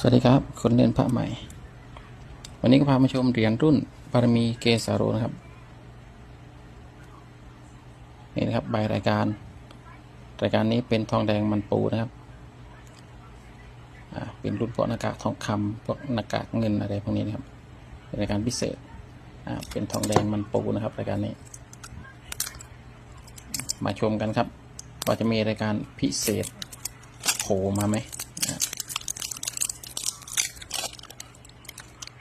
สวัสดีครับ คนเล่นพระใหม่ วันนี้ก็พามาชมเหรียญรุ่นบารมีเกสาโรนะครับ นี่นะครับใบรายการ รายการนี้เป็นทองแดงมันปูนะครับ เป็นรุ่นพวกหน้ากากทองคำพวกหน้ากากเงินอะไรพวกนี้นะครับ เป็นรายการพิเศษ เป็นทองแดงมันปูนะครับ รายการนี้ มาชมกันครับ ว่าจะมีรายการพิเศษโผล่มาไหมอ่า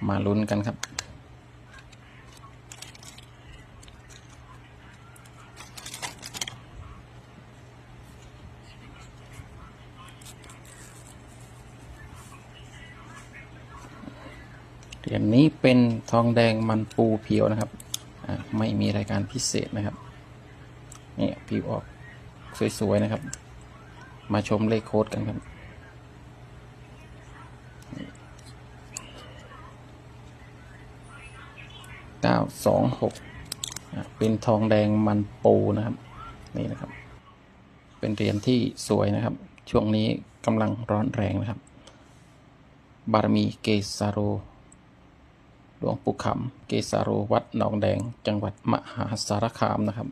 มาลุ้นกันครับ เหรียญนี้เป็นทองแดงมันปูเพียวนะครับ ไม่มีรายการพิเศษนะครับ นี่ผิวออกสวย ๆ นะครับ มาชมเลขโค้ดกันครับ ก้าสองหกเป็นทองแดงมันปูนะครับนี่นะครับ เป็นเหรียญที่สวยนะครับ ช่วงนี้กำลังร้อนแรงนะครับ บารมีเกสาโรหลวงปู่ขำเกสาโรวัดหนองแดง จังหวัดมหาสารคามนะครับ